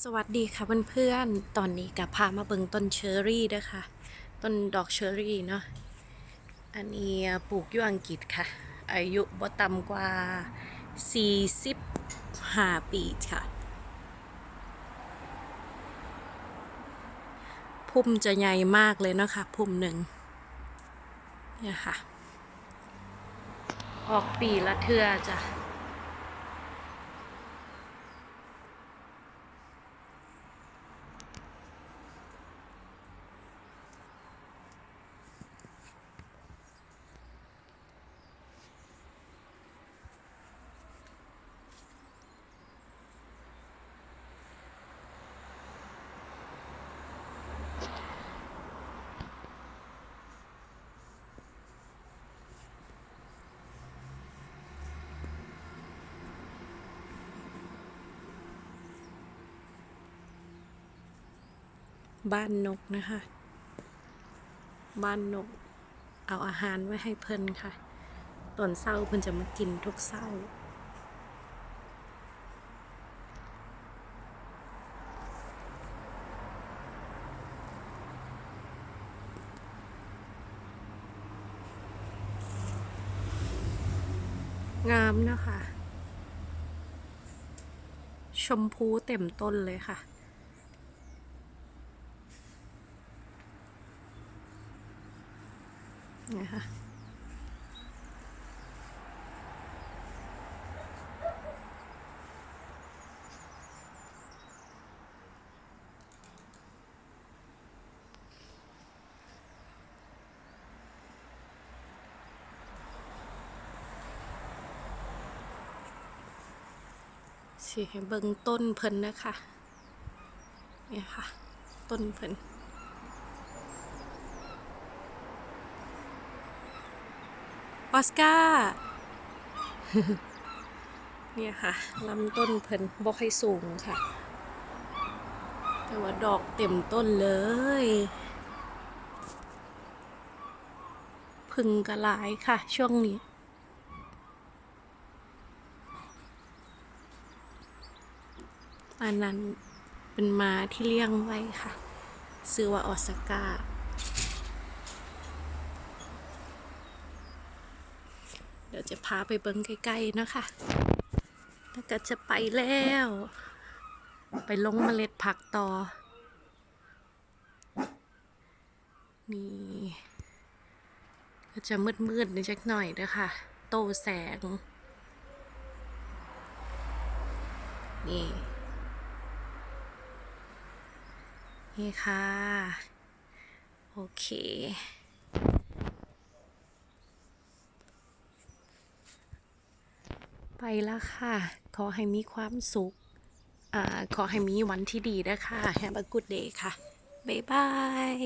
สวัสดีค่ะเพื่อนๆ ตอนนี้กับพามาเบิ่งต้นเชอร์รี่ด้วยค่ะ ต้นดอกเชอร์รี่เนาะ อันนี้ปลูกอยู่อังกฤษค่ะ อายุบ่ต่ำกว่า 45 ปีค่ะ พุ่มจะใหญ่มากเลยเนาะค่ะพุ่มหนึ่งเนี่ยค่ะ ออกปีละเทื่อจ้ะ บ้านนกนะคะ บ้านนก เอาอาหารไว้ให้เพิ่นค่ะ ตอนเศร้าเพิ่นจะมากินทุกเศร้า งามนะคะ ชมพูเต็มต้นเลยค่ะ นะคะสิเบิ่งต้นเพิ่นนะคะเนี่ยค่ะ ต้นเพิ่น ออสการ์เนี่ยค่ะลำต้นเพิ่นบ่ค่อยสูงค่ะ แต่ว่าดอกเต็มต้นเลยพึ่งกระหลายค่ะ ช่วงนี้ อันนั้นเป็นมาที่เลี้ยงไว้ค่ะ ซื้อว่าออสการ์ เดี๋ยวจะพาไปเบิ้งใกล้ๆนะคะ แล้วก็จะไปแล้ว ไปลงเมล็ดผักต่อ นี่ ก็จะมืดๆนิดจักหน่อยนะคะโตแสง นี่ นี่ค่ะ โอเค ไปแล้วค่ะ ขอให้มีความสุขอ่าขอให้มีวันที่ดีนะคะ Have a good day ค่ะ บ๊ายบาย